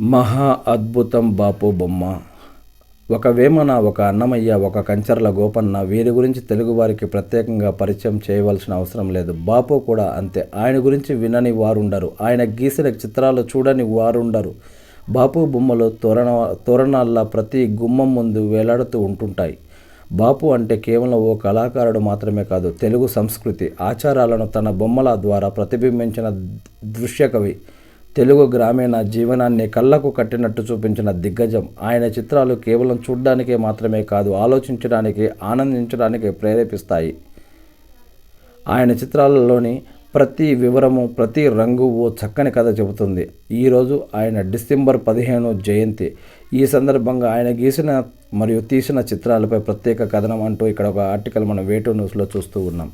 మహా అద్భుతం బాపు బొమ్మ. ఒక వేమన ఒక అన్నమయ్య ఒక కంచర్ల గోపన్న వీరి గురించి తెలుగువారికి ప్రత్యేకంగా పరిచయం చేయవలసిన అవసరం లేదు. బాపు కూడా అంతే. ఆయన గురించి వినని వారుండరు. ఆయన గీసిన చిత్రాలు చూడని వారుండరు. బాపు బొమ్మలు తోరణ తోరణాల్లా ప్రతి గుమ్మం ముందు వేలాడుతూ ఉంటుంటాయి. బాపు అంటే కేవలం ఓ కళాకారుడు మాత్రమే కాదు తెలుగు సంస్కృతి ఆచారాలను తన బొమ్మల ద్వారా ప్రతిబింబించిన దృశ్యకవి. తెలుగు గ్రామీణ జీవనాన్ని కళ్ళకు కట్టినట్టు చూపించిన దిగ్గజం. ఆయన చిత్రాలు కేవలం చూడ్డానికే మాత్రమే కాదు ఆలోచించడానికి ఆనందించడానికి ప్రేరేపిస్తాయి. ఆయన చిత్రాలలోని ప్రతి వివరము ప్రతి రంగు ఓ చక్కని కథ చెబుతుంది. ఈరోజు ఆయన డిసెంబర్ పదిహేను జయంతి. ఈ సందర్భంగా ఆయన గీసిన మరియు తీసిన చిత్రాలపై ప్రత్యేక కథనం అంటూ ఇక్కడ ఒక ఆర్టికల్ మనం వేటు న్యూస్లో చూస్తూ ఉన్నాం.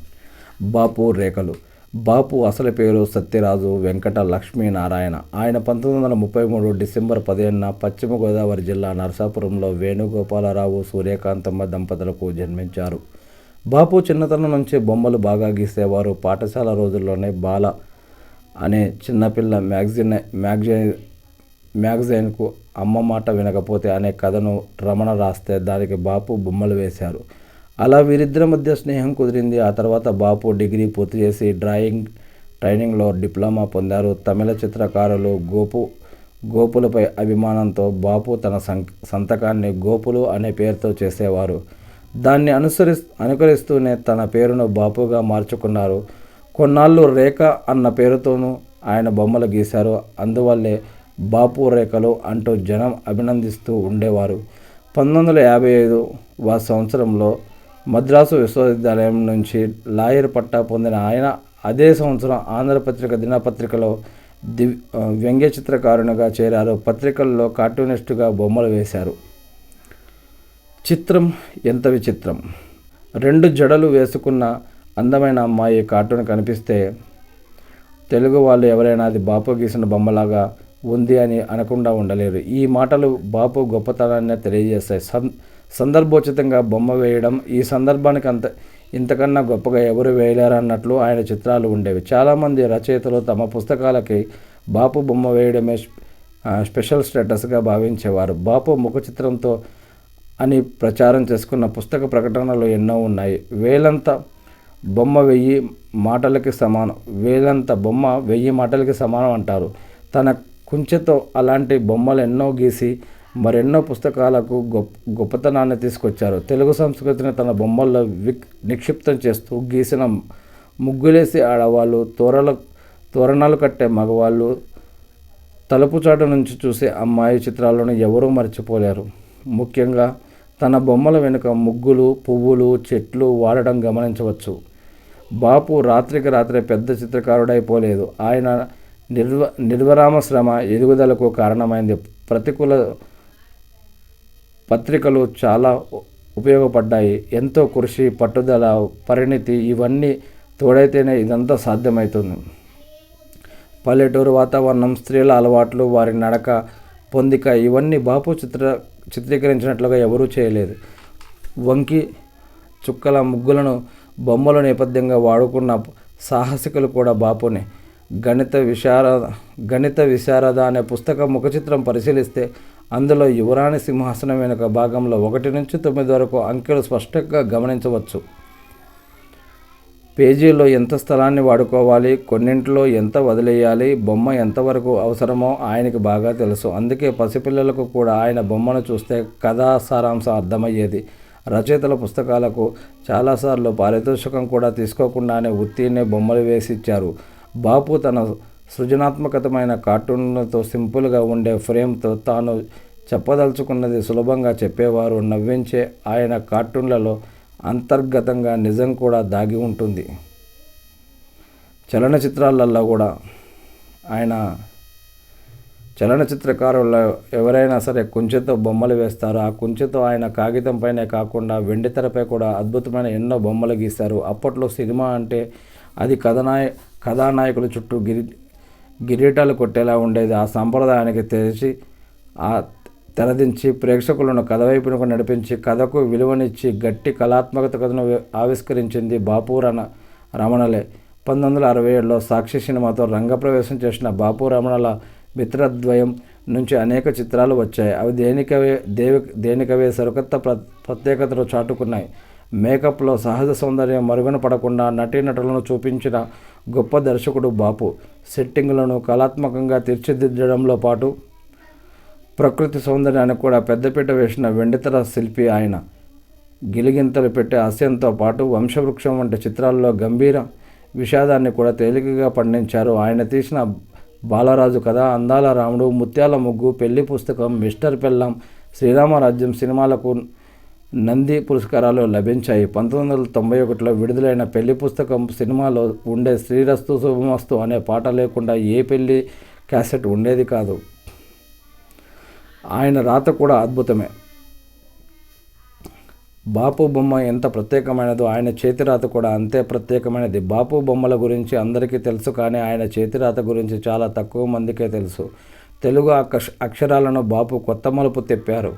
బాపు రేఖలు. బాపు అసలు పేరు సత్యరాజు వెంకట లక్ష్మీనారాయణ. ఆయన పంతొమ్మిది వందల ముప్పై మూడు డిసెంబర్ పదిహేనున పశ్చిమ గోదావరి జిల్లా నరసాపురంలో వేణుగోపాలరావు సూర్యకాంతమ్మ దంపతులకు జన్మించారు. బాపు చిన్నతనం నుంచి బొమ్మలు బాగా గీసేవారు. పాఠశాల రోజుల్లోనే బాల అనే చిన్నపిల్ల మ్యాగజైన్ మ్యాగజైన్ మ్యాగజైన్కు అమ్మ మాట వినకపోతే అనే కథను రమణ రాస్తే దానికి బాపు బొమ్మలు వేశారు. అలా వీరిద్దరి మధ్య స్నేహం కుదిరింది. ఆ తర్వాత బాపు డిగ్రీ పూర్తి చేసి డ్రాయింగ్ ట్రైనింగ్లో డిప్లొమా పొందారు. తమిళ చిత్రకారులు గోపు గోపులపై అభిమానంతో బాపు తన సం సంతకాన్ని గోపులు అనే పేరుతో చేసేవారు. దాన్ని అనుసరి అనుకరిస్తూనే తన పేరును బాపుగా మార్చుకున్నారు. కొన్నాళ్ళు రేఖ అన్న పేరుతోనూ ఆయన బొమ్మలు గీశారు. అందువల్లే బాపు రేఖలు అంటూ జనం అభినందిస్తూ ఉండేవారు. పంతొమ్మిది వందల యాభై ఐదు వా సంవత్సరంలో మద్రాసు విశ్వవిద్యాలయం నుంచి లాయర్ పట్టా పొందిన ఆయన అదే సంవత్సరం ఆంధ్రపత్రిక దినపత్రికలో దివ్ వ్యంగ్య చిత్రకారునిగా చేరారు. పత్రికల్లో కార్టూనిస్టుగా బొమ్మలు వేశారు. చిత్రం ఎంత విచిత్రం. రెండు జడలు వేసుకున్న అందమైన అమ్మాయి కార్టూన్ కనిపిస్తే తెలుగు వాళ్ళు ఎవరైనా అది బాపు గీసిన బొమ్మలాగా ఉంది అని అనకుండా ఉండలేరు. ఈ మాటలు బాపు గొప్పతనాన్ని తెలియజేస్తాయి. సం సందర్భోచితంగా బొమ్మ వేయడం ఈ సందర్భానికి అంత ఇంతకన్నా గొప్పగా ఎవరు వేయలేరన్నట్లు ఆయన చిత్రాలు ఉండేవి. చాలామంది రచయితలు తమ పుస్తకాలకి బాపు బొమ్మ వేయడమే స్పెషల్ స్టేటస్గా భావించేవారు. బాపు ముఖ చిత్రంతో అని ప్రచారం చేసుకున్న పుస్తక ప్రకటనలు ఎన్నో ఉన్నాయి. వేలంత బొమ్మ వెయ్యి మాటలకి సమానం వేలంత బొమ్మ వెయ్యి మాటలకి సమానం అంటారు. తన కుంచెతో అలాంటి బొమ్మలు ఎన్నో గీసి మరెన్నో పుస్తకాలకు గొప్ప గొప్పతనాన్ని తీసుకొచ్చారు. తెలుగు సంస్కృతిని తన బొమ్మల్లో విక్ నిక్షిప్తం చేస్తూ గీసిన ముగ్గులేసి ఆడవాళ్ళు తోరల తోరణాలు కట్టే మగవాళ్ళు తలుపు చాటు నుంచి చూసే అమ్మాయి చిత్రాలను ఎవరూ మర్చిపోలేరు. ముఖ్యంగా తన బొమ్మల వెనుక ముగ్గులు పువ్వులు చెట్లు వాడడం గమనించవచ్చు. బాపు రాత్రికి రాత్రే పెద్ద చిత్రకారుడైపోలేదు. ఆయన నిర్వ నిర్వరామ శ్రమ ఎదుగుదలకు కారణమైంది. ప్రతికూల పత్రికలు చాలా ఉపయోగపడ్డాయి. ఎంతో కృషి పట్టుదల పరిణితి ఇవన్నీ తోడైతేనే ఇదంతా సాధ్యమవుతుంది పల్లెటూరు వాతావరణం స్త్రీల అలవాట్లు వారి నడక పొందిక ఇవన్నీ బాపు చిత్ర చిత్రీకరించినట్లుగా ఎవరూ చేయలేదు. వంకి చుక్కల ముగ్గులను బొమ్మల నేపథ్యంగా వాడుకున్న సాహసికులు కూడా బాపునే. గణిత విశార గణిత విశారద అనే పుస్తకం ముఖ చిత్రం పరిశీలిస్తే అందులో యువరాణి సింహాసనం వెనుక భాగంలో ఒకటి నుంచి తొమ్మిది వరకు అంకెలు స్పష్టంగా గమనించవచ్చు. పేజీలో ఎంత స్థలాన్ని వాడుకోవాలి కొన్నింటిలో ఎంత వదిలేయాలి బొమ్మ ఎంతవరకు అవసరమో ఆయనకి బాగా తెలుసు. అందుకే పసిపిల్లలకు కూడా ఆయన బొమ్మను చూస్తే కథా సారాంశం అర్థమయ్యేది. రచయితల పుస్తకాలకు చాలాసార్లు పారితోషికం కూడా తీసుకోకుండానే ఉత్తీర్ణే బొమ్మలు వేసి ఇచ్చారు బాపు తన సృజనాత్మకతమైన కార్టూన్లతో సింపుల్గా ఉండే ఫ్రేమ్తో తాను చెప్పదలుచుకున్నది సులభంగా చెప్పేవారు నవ్వించే ఆయన కార్టూన్లలో అంతర్గతంగా నిజం కూడా దాగి ఉంటుంది. చలనచిత్రాలలో కూడా ఆయన చలనచిత్రకారుల ఎవరైనా సరే కుంచెతో బొమ్మలు వేస్తారు. ఆ కుంచెతో ఆయన కాగితం పైనే కాకుండా వెండితెరపై కూడా అద్భుతమైన ఎన్నో బొమ్మలు గీశారు అప్పట్లో సినిమా అంటే అది కథనాయ కథానాయకుల చుట్టూ గిరి గిరీటాలు కొట్టేలా ఉండేది. ఆ సంప్రదాయానికి తెలిసి ఆ తెరదించి ప్రేక్షకులను కథ వైపునకు నడిపించి కథకు విలువనిచ్చి గట్టి కళాత్మకత కథను ఆవిష్కరించింది బాపు రణ రమణలే. పంతొమ్మిది వందల అరవై ఏడులో సాక్షి సినిమాతో రంగప్రవేశం చేసిన బాపు రమణల మిత్రద్వయం నుంచి అనేక చిత్రాలు వచ్చాయి. అవి దేనికవే దేవి దేనికవే సరికొత్త ప్ర ప్రత్యేకతలు చాటుకున్నాయి. మేకప్లో సహజ సౌందర్యం మరుగున పడకుండా నటీనటులను చూపించిన గొప్ప దర్శకుడు బాపు సెట్టింగ్లను కళాత్మకంగా తీర్చిదిద్దడంలో పాటు ప్రకృతి సౌందర్యానికి కూడా పెద్దపీట వేసిన వెండితెర శిల్పి ఆయన గిలిగింతలు పెట్టే హాస్యంతో పాటు వంశవృక్షం వంటి చిత్రాల్లో గంభీర విషాదాన్ని కూడా తేలికగా పండించారు. ఆయన తీసిన బాలరాజు కథ అందాల రాముడు ముత్యాల ముగ్గు పెళ్ళి పుస్తకం మిస్టర్ పెల్లం శ్రీరామరాజ్యం సినిమాలకు నంది పురస్కారాలు లభించాయి. పంతొమ్మిది వందల తొంభై ఒకటిలో విడుదలైన పెళ్ళి పుస్తకం సినిమాలో ఉండే శ్రీరస్తు శుభమస్తు అనే పాట లేకుండా ఏ పెళ్ళి క్యాసెట్ ఉండేది కాదు. ఆయన రాత కూడా అద్భుతమే. బాపు బొమ్మ ఎంత ప్రత్యేకమైనదో ఆయన చేతిరాత కూడా అంతే ప్రత్యేకమైనది. బాపు బొమ్మల గురించి అందరికీ తెలుసు కానీ ఆయన చేతిరాత గురించి చాలా తక్కువ మందికే తెలుసు. తెలుగు అక్ష అక్షరాలను బాపు కొత్త మలుపు తెప్పారు.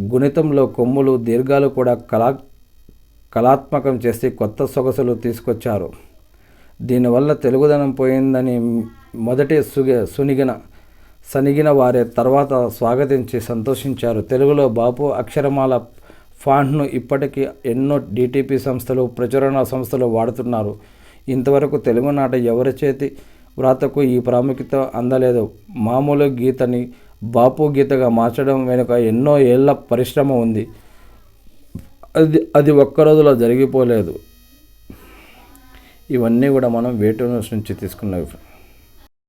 గుణితంలో కొమ్ములు దీర్ఘాలు కూడా కళా కళాత్మకం చేసి కొత్త సొగసులు తీసుకొచ్చారు. దీనివల్ల తెలుగుదనం పోయిందని మొదటి సుగ సునిగిన సనిగిన వారే తర్వాత స్వాగతించి సంతోషించారు. తెలుగులో బాపు అక్షరమాల ఫాంట్ను ఇప్పటికీ ఎన్నో డిటిపి సంస్థలు ప్రచురణ సంస్థలు వాడుతున్నారు. ఇంతవరకు తెలుగునాట ఎవరి చేతి వ్రాతకు ఈ ప్రాముఖ్యత అందలేదు. మామూలు గీతని బాపు గీతగా మార్చడం వెనుక ఎన్నో ఏళ్ళ పరిశ్రమ ఉంది. అది అది ఒక్క రోజులో జరిగిపోలేదు. ఇవన్నీ కూడా మనం వేటూ న్యూస్ నుంచి తీసుకున్నవి